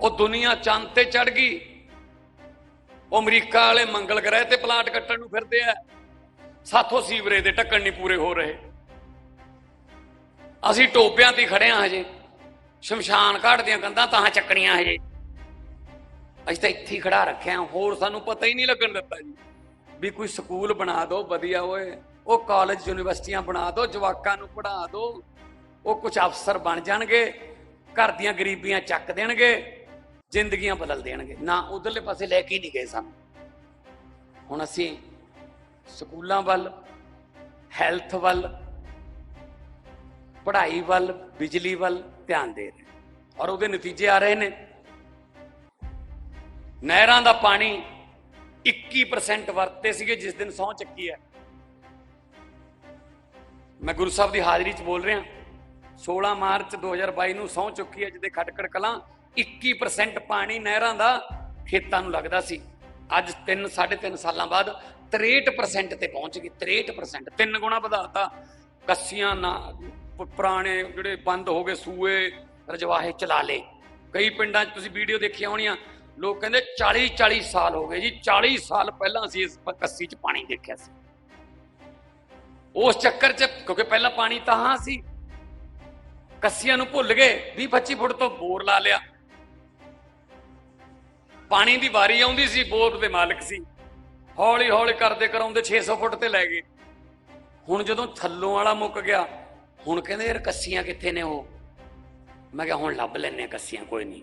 ਉਹ ਦੁਨੀਆ ਚੰਦ ਤੇ ਚੜ ਗਈ। ਉਹ ਅਮਰੀਕਾ ਵਾਲੇ ਮੰਗਲ ਗ੍ਰਹਿ ਤੇ ਪਲਾਟ ਕੱਟਣ ਨੂੰ ਫਿਰਦੇ ਆ। ਸਾਥੋਂ ਸੀਵਰੇਜ ਦੇ ਢੱਕਣ ਨਹੀਂ ਪੂਰੇ ਹੋ ਰਹੇ। ਅਸੀਂ ਟੋਬਿਆਂ ਤੇ ਖੜੇ ਆ ਹਜੇ। ਸ਼ਮਸ਼ਾਨ ਘਾਟ ਦੀਆਂ ਕੰਧਾਂ ਤਾਂ ਚੱਕਣੀਆਂ ਹਜੇ। ਅਸੀਂ ਤਾਂ ਇੱਥੇ ਹੀ ਖੜਾ ਰੱਖਿਆ ਹੋਰ ਸਾਨੂੰ ਪਤਾ ਹੀ ਨਹੀਂ ਲੱਗਣ ਦਿੱਤਾ ਜੀ। ਵੀ ਕੋਈ ਸਕੂਲ ਬਣਾ ਦਿਓ ਵਧੀਆ ਓਏ। ਉਹ ਕਾਲਜ ਯੂਨੀਵਰਸਿਟੀਆਂ ਬਣਾ ਦਿਓ ਜਵਾਕਾਂ ਨੂੰ ਪੜ੍ਹਾ ਦਿਓ ਉਹ ਕੁਝ ਅਫਸਰ ਬਣ ਜਾਣਗੇ। ਘਰ ਦੀਆਂ ਗਰੀਬੀਆਂ ਚੱਕ ਦੇਣਗੇ। ਜ਼ਿੰਦਗੀਆਂ ਬਦਲ ਦੇਣਗੇ। ਨਾ ਉਧਰਲੇ ਪਾਸੇ ਲੈ ਕੇ ਹੀ ਨਹੀਂ ਗਏ ਸਾਨੂੰ। ਹੁਣ ਅਸੀਂ ਸਕੂਲਾਂ ਵੱਲ ਹੈਲਥ ਵੱਲ, ਪੜ੍ਹਾਈ ਵੱਲ, ਬਿਜਲੀ ਵੱਲ ਧਿਆਨ ਦੇ ਰਹੇ ਔਰ ਉਹਦੇ ਨਤੀਜੇ ਆ ਰਹੇ ਨੇ। ਨਹਿਰਾਂ ਦਾ ਪਾਣੀ 21% ਵਰਤੇ ਸੀਗੇ, ਜਿਸ ਦਿਨ ਸਹੁੰ ਚੱਕੀ ਹੈ। ਮੈਂ ਗੁਰੂ ਸਾਹਿਬ ਦੀ ਹਾਜ਼ਰੀ 'ਚ ਬੋਲ ਰਿਹਾ 16 ਮਾਰਚ 2022 ਨੂੰ ਸਹੁੰ ਚੁੱਕੀ ਹੈ, ਜਿਹਦੇ ਖਟਕੜ ਕਲਾਂ 21% ਪਾਣੀ ਨਹਿਰਾਂ ਦਾ ਖੇਤਾਂ ਨੂੰ ਲੱਗਦਾ ਸੀ। ਅੱਜ 3 3.5 ਸਾਲਾਂ ਬਾਅਦ 63% ਤੇ ਪਹੁੰਚ ਗਈ 63% ਤਿੰਨ ਗੁਣਾ ਵਧਾਤਾ। ਕੱਸੀਆਂ ਨਾ, ਪੁਰਾਣੇ ਜਿਹੜੇ ਬੰਦ ਹੋ ਗਏ ਸੂਏ, ਰਜਵਾਹੇ ਚਲਾ ਲਏ। ਕਈ ਪਿੰਡਾਂ 'ਚ ਤੁਸੀਂ ਵੀਡੀਓ ਦੇਖੀਆਂ ਹੋਣੀਆਂ, ਲੋਕ ਕਹਿੰਦੇ 40 40 ਸਾਲ ਹੋ ਗਏ ਜੀ 40 ਸਾਲ ਪਹਿਲਾਂ ਅਸੀਂ ਇਸ ਕੱਸੀ 'ਚ ਪਾਣੀ ਦੇਖਿਆ ਸੀ। ਉਸ ਚੱਕਰ 'ਚ, ਕਿਉਂਕਿ ਪਹਿਲਾਂ ਪਾਣੀ ਤਾਂ ਹਾਂ ਸੀ, ਕੱਸੀਆਂ ਨੂੰ ਭੁੱਲ ਗਏ 20 25 ਫੁੱਟ ਤੋਂ ਬੋਰ ਲਾ ਲਿਆ। ਪਾਣੀ ਦੀ ਵਾਰੀ ਆਉਂਦੀ ਸੀ ਬੋਰ ਦੇ ਮਾਲਕ ਸੀ। ਹੌਲੀ ਹੌਲੀ ਕਰਦੇ ਕਰਾਉਂਦੇ 600 ਫੁੱਟ ਤੇ ਲੈ ਗਏ। ਹੁਣ ਜਦੋਂ ਥੱਲੋਂ ਵਾਲਾ ਮੁੱਕ ਗਿਆ, ਹੁਣ ਕਹਿੰਦੇ ਯਾਰ ਕੱਸੀਆਂ ਕਿੱਥੇ ਨੇ ਉਹ? ਮੈਂ ਕਿਹਾ ਹੁਣ ਲੱਭ ਲੈਨੇ ਕੱਸੀਆਂ, ਕੋਈ ਨਹੀਂ।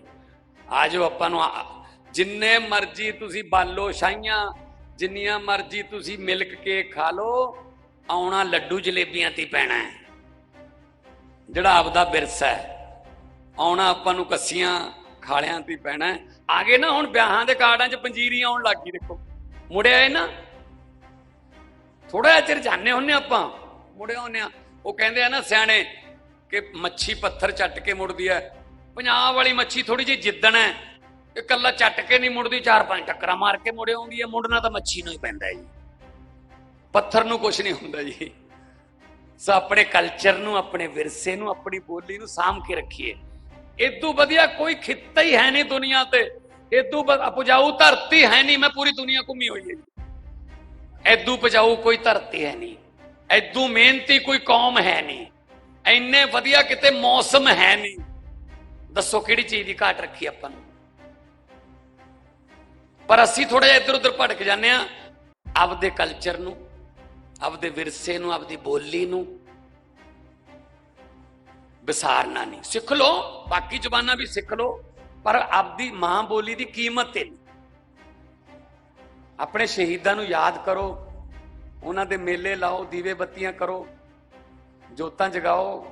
ਆ ਜਾਓ ਆਪਾਂ ਨੂੰ, ਆ- ਜਿੰਨੇ ਮਰਜ਼ੀ ਤੁਸੀਂ ਬਾਲੋ ਸ਼ਾਈਆਂ ਜਿੰਨੀਆਂ ਮਰਜ਼ੀ ਤੁਸੀਂ ਮਿਲਕ ਕੇਕ ਖਾ ਲਓ, ਆਉਣਾ ਲੱਡੂ ਜਲੇਬੀਆਂ ਤੇ ਪੈਣਾ ਹੈ। ਜਿਹੜਾ ਆਪਦਾ ਵਿਰਸਾ ਹੈ, ਆਉਣਾ ਆਪਾਂ ਨੂੰ ਕੱਸੀਆਂ ਖਾਲਿਆਂ ਤੇ ਪੈਣਾ ਹੈ। ਆਗੇ ਨਾ ਹੁਣ ਵਿਆਹਾਂ ਦੇ ਕਾਰਡਾਂ 'ਚ ਪੰਜੀਰੀ ਆਉਣ ਲੱਗ ਗਈ ਦੇਖੋ। ਮੁੜਿਆ ਇਹ ਨਾ ਥੋੜਾ ਜਿਹਾ ਚਿਰ ਜਾਣੇ ਹੁੰਨੇ ਆਪਾਂ, ਮੁੜਿਆ ਹੁੰਨੇ ਆ ਉਹ ਕਹਿੰਦੇ ਆ ਨਾ ਸਿਆਣੇ ਕਿ ਮੱਛੀ ਪੱਥਰ ਚੱਟ ਕੇ ਮੁੜਦੀ ਹੈ। ਪੰਜਾਬ ਵਾਲੀ ਮੱਛੀ ਥੋੜੀ ਜਿਹੀ ਜਿੱਦਣ ਹੈ, ਇਹ ਕੱਲਾ ਚੱਟ ਕੇ ਨਹੀਂ ਮੁੜਦੀ, ਚਾਰ ਪੰਜ ਟੱਕਰਾਂ ਮਾਰ ਕੇ ਮੁੜ ਆਉਂਦੀ ਹੈ। ਮੁੜਨਾ ਤਾਂ ਮੱਛੀ ਨੂੰ ਹੀ ਪੈਂਦਾ ਜੀ। ਪੱਥਰ ਨੂੰ ਕੁਝ ਨਹੀਂ ਹੁੰਦਾ ਜੀ। ਸੋ ਆਪਣੇ ਕਲਚਰ ਨੂੰ, ਆਪਣੇ ਵਿਰਸੇ ਨੂੰ, ਆਪਣੀ ਬੋਲੀ ਨੂੰ ਸਾਂਭ ਕੇ ਰੱਖੀਏ। ਇਦੋਂ ਵਧੀਆ ਕੋਈ ਖਿੱਤਾ ਹੀ ਹੈ ਨਹੀਂ ਦੁਨੀਆ ਤੇ। ਇਦੋਂ ਉਪਜਾਊ ਧਰਤੀ ਹੈ ਨਹੀਂ, ਮੈਂ ਪੂਰੀ ਦੁਨੀਆ ਘੁੰਮੀ ਹੋਈ ਹੈ। ਜੀ ਐਦੂ ਉਪਜਾਊ ਕੋਈ ਧਰਤੀ ਹੈ ਨਹੀਂ। ਐਦੂ ਮਿਹਨਤੀ ਕੋਈ ਕੌਮ ਹੈ ਨਹੀਂ। ਐਨੇ ਵਧੀਆ ਕਿਤੇ ਮੌਸਮ ਹੈ ਨਹੀਂ। ਦੱਸੋ ਕਿਹੜੀ ਚੀਜ਼ ਦੀ ਘਾਟ ਰੱਖੀ ਆਪਾਂ ਨੂੰ? ਪਰ ਅਸੀਂ ਥੋੜਾ ਜਿਹਾ ਇੱਧਰ ਉੱਧਰ ਭਟਕ ਜਾਂਦੇ ਆ ਆਪਦੇ ਕਲਚਰ ਨੂੰ, ਆਪਦੇ ਵਿਰਸੇ ਨੂੰ, ਆਪਦੀ ਬੋਲੀ ਨੂੰ ਵਿਸਾਰਨਾ ਨਹੀਂ। ਸਿੱਖ ਲਓ, ਬਾਕੀ ਜ਼ਬਾਨਾਂ ਵੀ ਸਿੱਖ ਲਓ, ਪਰ ਆਪਦੀ ਮਾਂ ਬੋਲੀ ਦੀ ਕੀਮਤ ਤੇ ਆਪਣੇ ਸ਼ਹੀਦਾਂ ਨੂੰ ਯਾਦ ਕਰੋ, ਉਹਨਾਂ ਦੇ ਮੇਲੇ ਲਾਓ, ਦੀਵੇ ਬੱਤੀਆਂ ਕਰੋ, ਜੋਤਾਂ ਜਗਾਓ।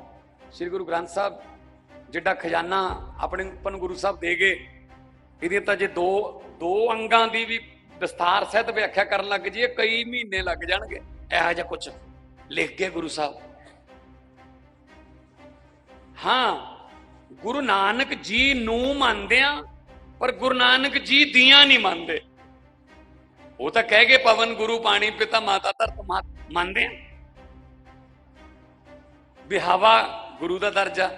ਸ੍ਰੀ ਗੁਰੂ ਗ੍ਰੰਥ ਸਾਹਿਬ ਜਿਹੜਾ ਖਜ਼ਾਨਾ ਆਪਣੇ ਉੱਪਰ ਗੁਰੂ ਸਾਹਿਬ ਦੇ ਗਏ, ਇਹਦੇ ਤਾਂ ਜੇ ਦੋ ਦੋ ਅੰਗਾਂ ਦੀ ਵੀ ਵਿਸਥਾਰ ਸਹਿਤ ਵਿਆਖਿਆ ਕਰਨ ਲੱਗ ਜੀਏ ਕਈ ਮਹੀਨੇ ਲੱਗ ਜਾਣਗੇ, ਇਹੋ ਜਿਹਾ ਕੁਝ ਲਿਖ ਕੇ ਗੁਰੂ ਸਾਹਿਬ। ਹਾਂ, ਗੁਰੂ ਨਾਨਕ ਜੀ ਨੂੰ ਮੰਨਦੇ ਆ, ਪਰ ਗੁਰੂ ਨਾਨਕ ਜੀ ਦੀਆਂ ਨਹੀਂ ਮੰਨਦੇ। ਉਹ ਤਾਂ ਕਹਿ ਗਏ ਪਵਨ, ਗੁਰੂ ਪਾਣੀ ਪਿਤਾ ਮਾਤਾ ਧਰਤ ਮਾਤ ਮੰਨਦੇ ਆ। ਵੀ ਹਵਾ ਗੁਰੂ ਦਾ ਦਰਜਾ,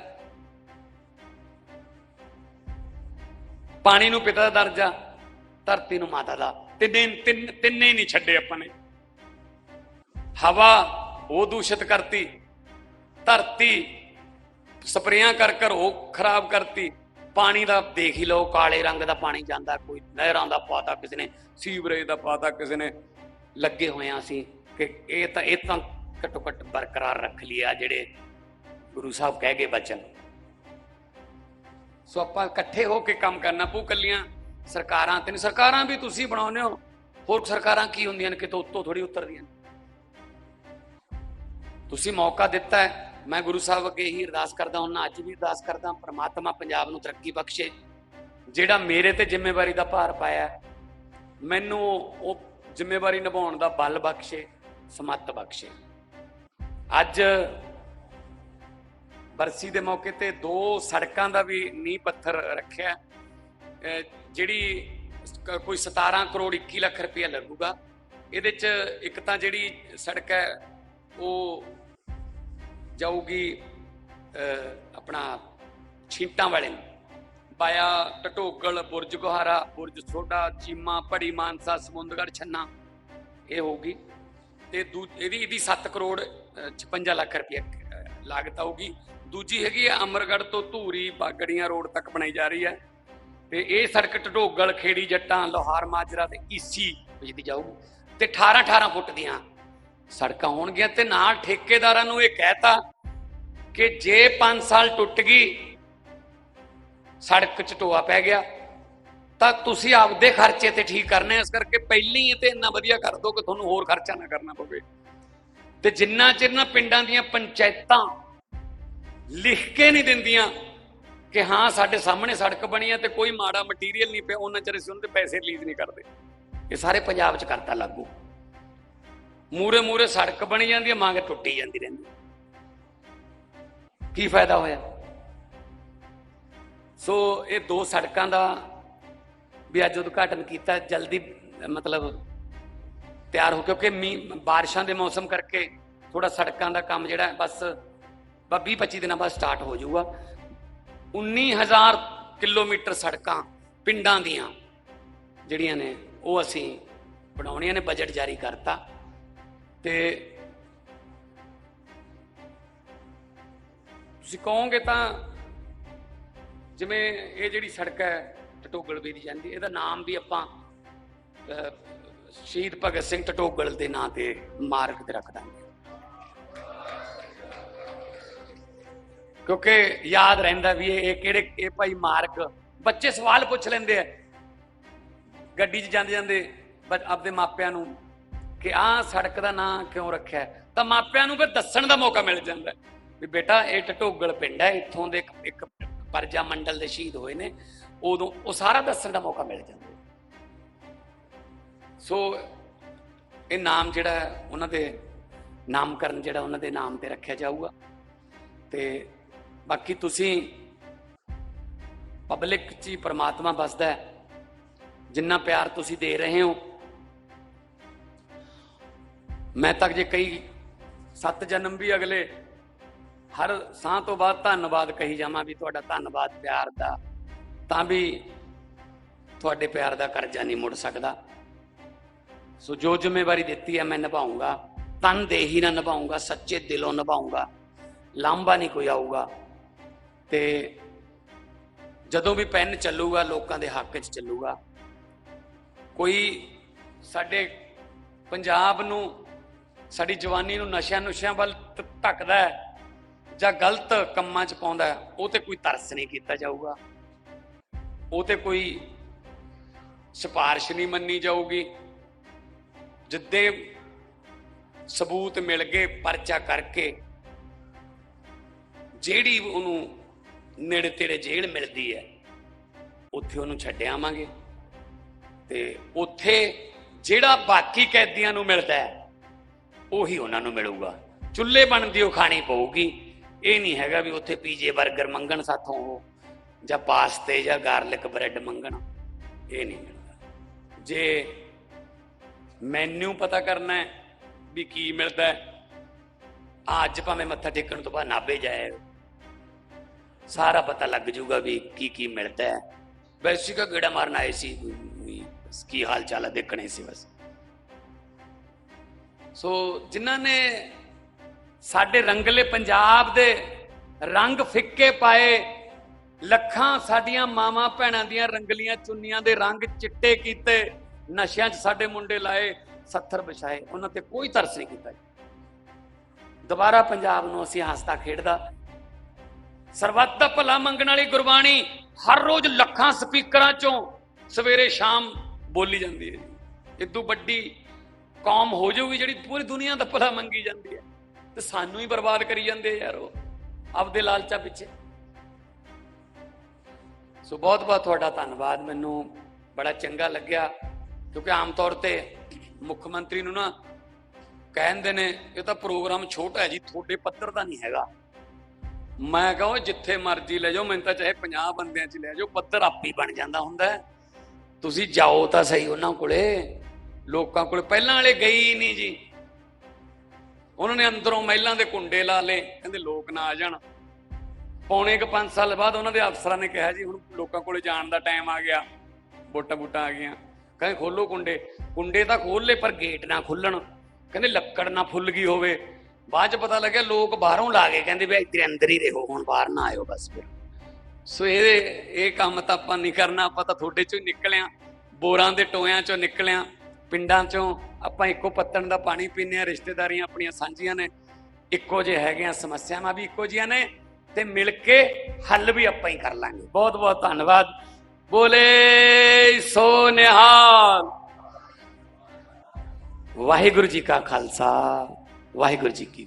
ਪਾਣੀ ਨੂੰ ਪਿਤਾ ਦਾ ਦਰਜਾ, ਧਰਤੀ ਨੂੰ ਮਾਤਾ ਦਾ। ਤਿੰਨੇ, ਤਿੰਨ, ਤਿੰਨੇ ਨਹੀਂ ਛੱਡੇ ਆਪਾਂ ਨੇ। ਹਵਾ ਉਹ ਦੂਸ਼ਿਤ ਕਰਤੀ, ਧਰਤੀ ਸਪਰੇਆਂ ਕਰ ਕਰ ਉਹ ਖਰਾਬ ਕਰਤੀ। ਪਾਣੀ ਦਾ ਦੇਖ ਹੀ ਲਓ, ਕਾਲੇ ਰੰਗ ਦਾ ਪਾਣੀ ਜਾਂਦਾ, ਕੋਈ ਨਹਿਰਾਂ ਦਾ ਪਾਤਾ ਕਿਸੇ ਨੇ, ਸੀਵਰੇਜ ਦਾ ਪਾਤਾ ਕਿਸੇ ਨੇ। ਲੱਗੇ ਹੋਏ ਸੀ ਕਿ ਇਹ ਤਾਂ ਇਹ ਤਾਂ ਘੱਟੋ ਘੱਟ ਬਰਕਰਾਰ ਰੱਖ ਲਿਆ ਜਿਹੜੇ ਗੁਰੂ ਸਾਹਿਬ ਕਹਿ ਗਏ ਬਚਨ। ਸੋ ਆਪਾਂ ਇਕੱਠੇ ਹੋ ਕੇ ਕੰਮ ਕਰਨਾ ਪਊ ਕੱਲੀਆਂ ਸਰਕਾਰਾਂ ਤੇ ਨਹੀਂ, ਸਰਕਾਰਾਂ ਵੀ ਤੁਸੀਂ ਬਣਾਉਂਦੇ ਹੋ। ਹੋਰ ਸਰਕਾਰਾਂ ਕੀ ਹੁੰਦੀਆਂ ਨੇ ਕਿਤੋਂ ਉੱਤੋਂ ਥੋੜੀ ਉਤਰਦੀਆਂ ਨੇ? ਤੁਸੀਂ ਮੌਕਾ ਦਿੱਤਾ ਹੈ ਮੈਂ ਗੁਰੂ ਸਾਹਿਬ ਅੱਗੇ ਹੀ ਅਰਦਾਸ ਕਰਦਾ ਹਾਂ ਅੱਜ ਵੀ ਅਰਦਾਸ ਕਰਦਾ, ਪ੍ਰਮਾਤਮਾ ਪੰਜਾਬ ਨੂੰ ਤਰੱਕੀ ਬਖਸ਼ੇ। ਜਿਹੜਾ ਮੇਰੇ ਤੇ ਜ਼ਿੰਮੇਵਾਰੀ ਦਾ ਭਾਰ ਪਾਇਆ, ਮੈਨੂੰ ਉਹ ਜ਼ਿੰਮੇਵਾਰੀ ਨਿਭਾਉਣ ਦਾ ਬਲ ਬਖਸ਼ੇ, ਸਮੱਤ ਬਖਸ਼ੇ। ਅੱਜ ਬਰਸੀ ਦੇ ਮੌਕੇ ਤੇ ਦੋ ਸੜਕਾਂ ਦਾ ਵੀ ਨੀਂਹ ਪੱਥਰ ਰੱਖਿਆ। ਜਿਹੜੀ ਕੋਈ 17 ਕਰੋੜ 21 ਲੱਖ ਰੁਪਇਆ ਲੱਗੂਗਾ। ਇਹਦੇ ਚ ਇੱਕ ਤਾਂ ਜਿਹੜੀ ਸੜਕ ਹੈ, ਉਹ ਜਾਊਗੀ ਆਪਣਾ ਛੀਂਟਾਂ ਵਾਲੇ ਨੂੰ। ਬਾਇਆ ਟਟੋਗਲ ਬੁਰਜ ਗੁਹਾਰਾ ਬੁਰਜ ਸੋਡਾ ਚੀਮਾ ਪੜੀ ਮਾਨਸਾ ਸਮੁੰਦਗੜ ਛੰਨਾ। ਇਹ ਹੋਊਗੀ। ਤੇ ਦੂ- ਇਹਦੀ ਇਹਦੀ 7 ਕਰੋੜ ਅ, 56 ਲੱਖ ਰੁਪਏ ਲਾਗਤ ਆਊਗੀ। ਦੂਜੀ ਹੈਗੀ ਹੈ ਅਮਰਗੜ੍ਹ ਤੋਂ ਧੂਰੀ ਬਾਗੜੀਆਂ ਰੋਡ ਤੱਕ ਬਣਾਈ ਜਾ ਰਹੀ ਹੈ। ਤੇ ਇਹ ਸੜਕ ਢਢੋਗਲ ਖੇੜੀ ਜੱਟਾਂ ਲੋਹਾਰ ਮਾਜਰਾ ਤੇ ਈਸੀ ਵਿਚਦੀ ਜਾਊਗੀ। ਤੇ 18 18 ਫੁੱਟ ਦੀਆਂ ਸੜਕਾਂ ਹੋਣਗੀਆਂ ਤੇ ਨਾਲ ਠੇਕੇਦਾਰਾਂ ਨੂੰ ਇਹ ਕਹਿਤਾ ਕਿ ਜੇ 5 ਸਾਲ ਟੁੱਟ ਗਈ, ਸੜਕ ਚ ਟੋਆ ਪੈ ਗਿਆ, ਤਾਂ ਤੁਸੀਂ ਆਪਦੇ ਖਰਚੇ ਤੇ ਠੀਕ ਕਰਨੇ ਇਸ ਕਰਕੇ ਪਹਿਲਾਂ ਹੀ ਤੇ ਇੰਨਾ ਵਧੀਆ ਕਰ ਦਿਓ ਕਿ ਤੁਹਾਨੂੰ ਹੋਰ ਖਰਚਾ ਨਾ ਕਰਨਾ ਪਵੇ। ਤੇ ਜਿੰਨਾ ਚਿਰ ਨਾ ਪਿੰਡਾਂ ਦੀਆਂ ਪੰਚਾਇਤਾਂ ਲਿਖ ਕੇ ਨਹੀਂ ਦਿੰਦੀਆਂ ਕਿ ਹਾਂ, ਸਾਡੇ ਸਾਹਮਣੇ ਸੜਕ ਬਣੀ ਹੈ ਤੇ ਕੋਈ ਮਾੜਾ ਮਟੀਰੀਅਲ ਨਹੀਂ ਪਿਆ, ਉਹਨਾਂ ਚਿਰ ਅਸੀਂ ਉਹਨਾਂ ਦੇ ਪੈਸੇ ਰਿਲੀਜ਼ ਨਹੀਂ ਕਰਦੇ। ਇਹ ਸਾਰੇ ਪੰਜਾਬ 'ਚ ਕਰਤਾ ਲਾਗੂ। ਮੂਰੇ ਮੂਰੇ ਸੜਕ ਬਣੀ ਜਾਂਦੀ ਹੈ, ਮੰਗ ਟੁੱਟੀ ਜਾਂਦੀ ਰਹਿੰਦੀ ਕੀ ਫਾਇਦਾ ਹੋਇਆ? ਸੋ ਇਹ ਦੋ ਸੜਕਾਂ ਦਾ ਵੀ ਅੱਜ ਉਦਘਾਟਨ ਕੀਤਾ, ਜਲਦੀ ਮਤਲਬ ਤਿਆਰ ਹੋ ਕਿਉਂਕਿ ਮੀਂਹ ਬਾਰਿਸ਼ਾਂ ਦੇ ਮੌਸਮ ਕਰਕੇ ਥੋੜਾ ਸੜਕਾਂ ਦਾ ਕੰਮ ਜਿਹੜਾ ਬਸ 20 25 ਦਿਨਾਂ ਬਾਅਦ ਸਟਾਰਟ ਹੋ ਜਾਊਗਾ। 19000 ਕਿਲੋਮੀਟਰ ਸੜਕਾਂ ਪਿੰਡਾਂ ਦੀਆਂ ਜਿਹੜੀਆਂ ਨੇ, ਉਹ ਅਸੀਂ ਬਣਾਉਣੀਆਂ ਨੇ, ਬਜਟ ਜਾਰੀ ਕਰਤਾ। ਤੇ ਤੁਸੀਂ ਕਹੋਗੇ ਤਾਂ ਜਿਵੇਂ ਇਹ ਜਿਹੜੀ ਸੜਕ ਹੈ, ਟਟੋਗਲ ਦੀ ਜਾਂਦੀ, ਇਹਦਾ ਨਾਮ ਵੀ ਆਪਾਂ ਸ਼ਹੀਦ ਭਗਤ ਸਿੰਘ ਟਟੋਗਲ ਦੇ ਨਾਂ ਤੇ ਮਾਰਗ ਤੇ ਰੱਖ ਦਾਂਗੇ। ਕਿਉਂਕਿ ਯਾਦ ਰਹਿੰਦਾ ਵੀ ਇਹ ਕਿਹੜੇ, ਇਹ ਭਾਈ ਮਾਰਗ, ਬੱਚੇ ਸਵਾਲ ਪੁੱਛ ਲੈਂਦੇ ਆ। ਗੱਡੀ 'ਚ ਜਾਂਦੇ ਜਾਂਦੇ ਬ- ਆਪਦੇ ਮਾਪਿਆਂ ਨੂੰ ਕਿ ਆਹ ਸੜਕ ਦਾ ਨਾਂ ਕਿਉਂ ਰੱਖਿਆ ਤਾਂ ਮਾਪਿਆਂ ਨੂੰ ਫਿਰ ਦੱਸਣ ਦਾ ਮੌਕਾ ਮਿਲ ਜਾਂਦਾ ਵੀ ਬੇਟਾ, ਇਹ ਟਟੋਗਲ ਪਿੰਡ ਹੈ, ਇੱਥੋਂ ਦੇ ਇੱਕ ਪਰਜਾ ਮੰਡਲ ਦੇ ਸ਼ਹੀਦ ਹੋਏ ਨੇ, ਉਦੋਂ ਉਹ ਸਾਰਾ ਦੱਸਣ ਦਾ ਮੌਕਾ ਮਿਲ ਜਾਂਦਾ ਸੋ ਇਹ ਨਾਮ ਜਿਹੜਾ ਉਹਨਾਂ ਦੇ ਨਾਮਕਰਨ ਜਿਹੜਾ ਉਹਨਾਂ ਦੇ ਨਾਮ ਤੇ ਰੱਖਿਆ ਜਾਊਗਾ। ਤੇ ਬਾਕੀ ਤੁਸੀਂ ਪਬਲਿਕ 'ਚ ਹੀ ਪਰਮਾਤਮਾ ਵੱਸਦਾ ਹੈ। ਜਿੰਨਾ ਪਿਆਰ ਤੁਸੀਂ ਦੇ ਰਹੇ ਹੋ ਮੈਂ ਤੱਕ ਜੇ ਕਈ ਸੱਤ ਜਨਮ ਵੀ ਅਗਲੇ, ਹਰ ਸਾਹ ਤੋਂ ਬਾਅਦ ਧੰਨਵਾਦ ਕਹੀ ਜਾਵਾਂ ਵੀ ਤੁਹਾਡਾ ਧੰਨਵਾਦ ਪਿਆਰ ਦਾ, ਤਾਂ ਵੀ ਤੁਹਾਡੇ ਪਿਆਰ ਦਾ ਕਰਜ਼ਾ ਨਹੀਂ ਮੁੜ ਸਕਦਾ। ਸੋ ਜੋ ਜ਼ਿੰਮੇਵਾਰੀ ਦਿੱਤੀ ਹੈ ਮੈਂ ਨਿਭਾਉਂਗਾ, ਤਨ ਦੇ ਹੀ ਨਿਭਾਉਂਗਾ, ਸੱਚੇ ਦਿਲੋਂ ਨਿਭਾਉਂਗਾ, ਲਾਂਭਾ ਨਹੀਂ ਕੋਈ ਆਊਗਾ। ਤੇ ਜਦੋਂ ਵੀ ਪੈਨ ਚੱਲੂਗਾ, ਲੋਕਾਂ ਦੇ ਹੱਕ 'ਚ ਚੱਲੂਗਾ। ਕੋਈ ਸਾਡੇ ਪੰਜਾਬ ਨੂੰ ਸਾਡੀ ਜਵਾਨੀ ਨੂੰ ਨਸ਼ਿਆਂ ਨੁਸ਼ਿਆਂ ਵੱਲ ਧੱਕਦਾ ਹੈ ਜਾਂ ਗਲਤ ਕੰਮਾਂ 'ਚ ਪਾਉਂਦਾ ਉਹ ਤੇ ਕੋਈ ਤਰਸ ਨਹੀਂ ਕੀਤਾ ਜਾਊਗਾ। ਉਹ ਤੇ ਕੋਈ ਸਿਫਾਰਿਸ਼ ਨਹੀਂ ਮੰਨੀ ਜਾਊਗੀ। ਜਿੱਦੇ ਸਬੂਤ ਮਿਲ ਗਏ ਪਰਚਾ ਕਰਕੇ, ਜਿਹੜੀ ਉਹਨੂੰ ਨੇੜੇ ਤੇੜੇ ਜੇਲ੍ਹ ਮਿਲਦੀ ਹੈ, ਉੱਥੇ ਉਹਨੂੰ ਛੱਡ ਆਵਾਂਗੇ। ਤੇ ਉੱਥੇ ਜਿਹੜਾ ਬਾਕੀ ਕੈਦੀਆਂ ਨੂੰ ਮਿਲਦਾ ਹੈ ਉਹੀ ਉਹਨਾਂ ਨੂੰ ਮਿਲੂਗਾ। ਚੁੱਲ੍ਹੇ ਬਣਦੀ ਉਹ ਖਾਣੀ ਪਊਗੀ। ਇਹ ਨਹੀਂ ਹੈਗਾ ਵੀ ਉੱਥੇ ਪੀਜੇ 버ਗਰ ਮੰਗਣ ਸਾਥੋਂ ਉਹ, ਜਾਂ ਪਾਸਤੇ ਜਾਂ ਗਾਰਲਿਕ ਬ੍ਰੈਡ ਮੰਗਣ। ਇਹ ਨਹੀਂ ਮਿਲਦਾ। ਜੇ ਮੈਨੂ ਪਤਾ ਕਰਨਾ ਹੈ ਵੀ ਕੀ ਮਿਲਦਾ ਹੈ, ਅੱਜ ਭਾਵੇਂ ਮੱਥਾ ਟੇਕਣ ਤੋਂ ਬਾਅਦ ਨਾਭੇ ਜਾਏ, ਸਾਰਾ ਪਤਾ ਲੱਗ ਜਾਊਗਾ ਵੀ ਕੀ ਕੀ ਮਿਲਦਾ ਹੈ। ਵੈਸੇ ਕਾ ਗੇੜਾ ਮਾਰਨ ਆਏ ਸੀ ਕੀ ਹਾਲ ਚਾਲ ਹੈ ਦੇਖਣੇ ਸੀ ਬਸ। ਸੋ ਜਿਨ੍ਹਾਂ ਨੇ ਸਾਡੇ ਰੰਗਲੇ ਪੰਜਾਬ ਦੇ ਰੰਗ ਫਿੱਕੇ ਪਾਏ, ਲੱਖਾਂ ਸਾਡੀਆਂ ਮਾਵਾਂ ਭੈਣਾਂ ਦੀਆਂ ਰੰਗਲੀਆਂ ਚੁੰਨੀਆਂ ਦੇ ਰੰਗ ਚਿੱਟੇ ਕੀਤੇ, ਨਸ਼ਿਆਂ 'ਚ ਸਾਡੇ ਮੁੰਡੇ ਲਾਏ, ਸੱਥਰ ਵਿਛਾਏ, ਉਹਨਾਂ ਤੇ ਕੋਈ ਤਰਸ ਨਹੀਂ ਕੀਤਾ ਦੁਬਾਰਾ ਪੰਜਾਬ ਨੂੰ ਅਸੀਂ ਹੱਸਦਾ ਖੇਡਦਾ। ਸਰਬੱਤ ਦਾ ਭਲਾ ਮੰਗਣ ਵਾਲੀ ਗੁਰਬਾਣੀ ਹਰ ਰੋਜ਼ ਲੱਖਾਂ ਸਪੀਕਰਾਂ ਚੋਂ ਸਵੇਰੇ ਸ਼ਾਮ ਬੋਲੀ ਜਾਂਦੀ ਹੈ ਜੀ। ਇਦੋਂ ਵੱਡੀ ਕੌਮ ਹੋ ਜਾਊਗੀ ਜਿਹੜੀ ਪੂਰੀ ਦੁਨੀਆ ਦਾ ਭਲਾ ਮੰਗੀ ਜਾਂਦੀ ਹੈ। ਤੇ ਸਾਨੂੰ ਹੀ ਬਰਬਾਦ ਕਰੀ ਜਾਂਦੇ ਯਾਰ ਉਹ। ਆਪਦੇ ਲਾਲਚਾ ਪਿੱਛੇ। ਸੋ ਬਹੁਤ ਬਹੁਤ ਤੁਹਾਡਾ ਧੰਨਵਾਦ। ਮੈਨੂੰ ਬੜਾ ਚੰਗਾ ਲੱਗਿਆ। ਕਿਉਂਕਿ ਆਮ ਤੌਰ ਤੇ ਮੁੱਖ ਮੰਤਰੀ ਨੂੰ ਨਾ ਕਹਿੰਦੇ ਨੇ, ਇਹ ਤਾਂ ਪ੍ਰੋਗਰਾਮ ਛੋਟਾ ਹੈ ਜੀ, ਤੁਹਾਡੇ ਪੱਧਰ ਦਾ ਨਹੀਂ ਹੈਗਾ। ਮੈਂ ਕਹਾਂ ਜਿੱਥੇ ਮਰਜ਼ੀ ਲੈ ਜਾਓ, ਮੈਨੂੰ ਤਾਂ ਚਾਹੇ 50 ਬੰਦਿਆਂ 'ਚ ਲੈ ਜਾਓ, ਪੱਧਰ ਆਪੇ ਹੀ ਬਣ ਜਾਂਦਾ ਹੁੰਦਾ ਤੁਸੀਂ ਜਾਓ ਤਾਂ ਸਹੀ ਉਹਨਾਂ ਕੋਲੇ। ਲੋਕਾਂ ਕੋਲ ਪਹਿਲਾਂ ਵਾਲੇ ਗਈ ਹੀ ਨਹੀਂ ਜੀ। ਉਹਨਾਂ ਨੇ ਅੰਦਰੋਂ ਮਹਿਲਾਂ ਦੇ ਕੁੰਡੇ ਲਾ ਲਏ, ਕਹਿੰਦੇ ਲੋਕ ਨਾ ਆ ਜਾਣ। ਪੌਣੇ ਕੁ 5 ਸਾਲ ਬਾਅਦ ਉਹਨਾਂ ਦੇ ਅਫਸਰਾਂ ਨੇ ਕਿਹਾ ਜੀ, ਹੁਣ ਲੋਕਾਂ ਕੋਲੇ ਜਾਣ ਦਾ ਟਾਈਮ ਆ ਗਿਆ। ਵੋਟਾਂ ਬੂਟਾਂ ਆ ਗਈਆਂ। ਕਹਿੰਦੇ ਖੋਲੋ ਕੁੰਡੇ। ਕੁੰਡੇ ਤਾਂ ਖੋਲ ਲਏ, ਪਰ ਗੇਟ ਨਾ ਖੁੱਲਣ। ਕਹਿੰਦੇ ਲੱਕੜ ਨਾ ਫੁੱਲ ਗਈ ਹੋਵੇ। ਬਾਅਦ ਚ ਪਤਾ ਲੱਗਿਆ ਲੋਕ ਬਾਹਰੋਂ ਲਾ ਗਏ ਕਹਿੰਦੇ ਵੀ ਇੱਥੇ ਅੰਦਰ ਹੀ ਰਹੋ, ਹੁਣ ਬਾਹਰ ਨਾ ਆਇਓ ਬਸ ਫਿਰ। ਸੋ ਇਹ ਇਹ ਕੰਮ ਤਾਂ ਆਪਾਂ ਨਹੀਂ ਕਰਨਾ, ਆਪਾਂ ਤਾਂ ਤੁਹਾਡੇ ਚੋਂ ਹੀ ਨਿਕਲਿਆ। ਬੋਰਾਂ ਦੇ ਟੋਇਆਂ ਚੋਂ ਨਿਕਲਿਆ। ਪਿੰਡਾਂ ਚੋਂ ਆਪਾਂ ਇੱਕੋ ਪੱਤਣ ਦਾ ਪਾਣੀ ਪੀਂਦੇ ਆ ਰਿਸ਼ਤੇਦਾਰੀਆਂ ਆਪਣੀਆਂ ਸਾਂਝੀਆਂ ਨੇ, ਇੱਕੋ ਜਿਹੇ ਹੈਗੇ ਆ, ਸਮੱਸਿਆਵਾਂ ਵੀ ਇੱਕੋ ਜਿਹੀਆਂ ਨੇ ਤੇ ਮਿਲ ਕੇ ਹੱਲ ਵੀ ਆਪਾਂ ਹੀ ਕਰ ਲਾਂਗੇ। ਬਹੁਤ ਬਹੁਤ ਧੰਨਵਾਦ। ਬੋਲੇ ਸੋ ਨਿਹਾਲ। ਵਾਹਿਗੁਰੂ ਜੀ ਕਾ ਖਾਲਸਾ, ਵਾਹਿਗੁਰੂ ਜੀ ਕੀ